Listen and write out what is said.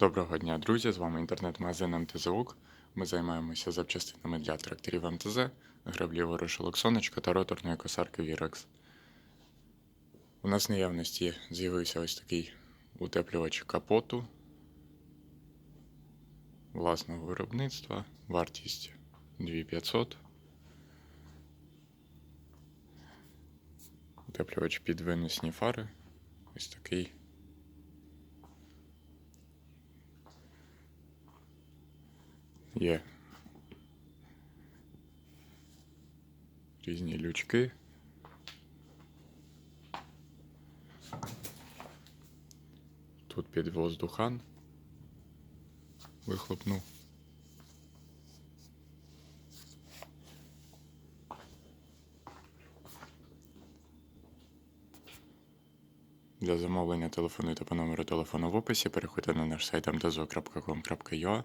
Доброго дня, друзі! З вами інтернет-магазин МТЗУК. Ми займаємося запчастинами для тракторів МТЗ, граблі ворошилок сонечка та роторної косарки Вірекс. У нас в наявності з'явився ось такий утеплювач капоту власного виробництва. Вартість 2500. Утеплювач під виносні фари. Ось такий. Є різні лючки. Тут під воздухан вихлопну. Для замовлення телефонуйте по номеру телефону в описі, переходьте на наш сайт mtzo.com.ua.